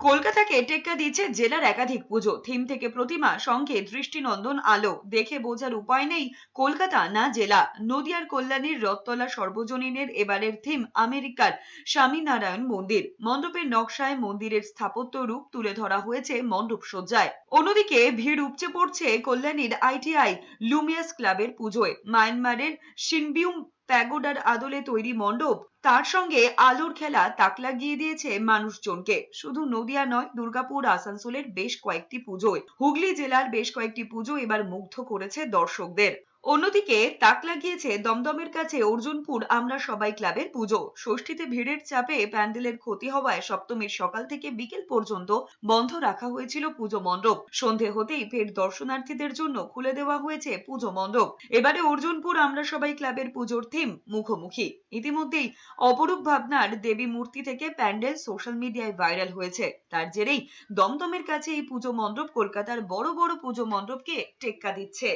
কলকাতাকে টেক্কা দিচ্ছে জেলার একাধিক পুজো। থিম থেকে প্রতিমা, সঙ্গে দৃষ্টিনন্দন, আলো। দেখে বোঝার উপায় নেই কলকাতা, না জেলা। নদিয়ার কল্যাণীর রথতলা সর্বজনীনের এবারের থিম আমেরিকার স্বামীনারায়ণ মন্দির। মণ্ডপের নকশায় মন্দিরের স্থাপত্য রূপ তুলে ধরা হয়েছে মণ্ডপ সজ্জায়। অন্যদিকে ভিড় উপচে পড়ছে কল্যাণীর আইটিআই, লুমিয়াস ক্লাবের পুজোয়। মায়ানমারের সিনবিউম প্যাগোডার আদলে তৈরি মণ্ডপ। তার সঙ্গে আলোর খেলা তাক লাগিয়ে দিয়েছে মানুষজনকে। শুধু নদিয়া নয়, দুর্গাপুর, আসানসোলের বেশ কয়েকটি পুজোয়। হুগলি জেলার বেশ কয়েকটি পুজো এবার মুগ্ধ করেছে দর্শকদের। অন্যদিকে তাক লাগিয়েছে দমদমের কাছে অর্জুনপুর আমরা সবাই ক্লাবের পুজো। ষষ্ঠীতে ভিড়ের চাপে প্যান্ডেলের ক্ষতি হওয়ায় সপ্তমীর সকাল থেকে বিকেল পর্যন্ত বন্ধ রাখা হয়েছিল পুজো মণ্ডপ। সন্ধে হতেই ফের দর্শনার্থীদের জন্য খুলে দেওয়া হয়েছে পুজো মণ্ডপ। এবারে অর্জুনপুর আমরা সবাই ক্লাবের পুজোর থিম মুখোমুখি। ইতিমধ্যেই অপরূপ ভাবনার দেবী মূর্তি থেকে প্যান্ডেল সোশ্যাল মিডিয়ায় ভাইরাল হয়েছে। তার জেরেই দমদমের কাছে এই পুজো মণ্ডপ কলকাতার বড় বড় পুজো মণ্ডপকে টেক্কা দিচ্ছে।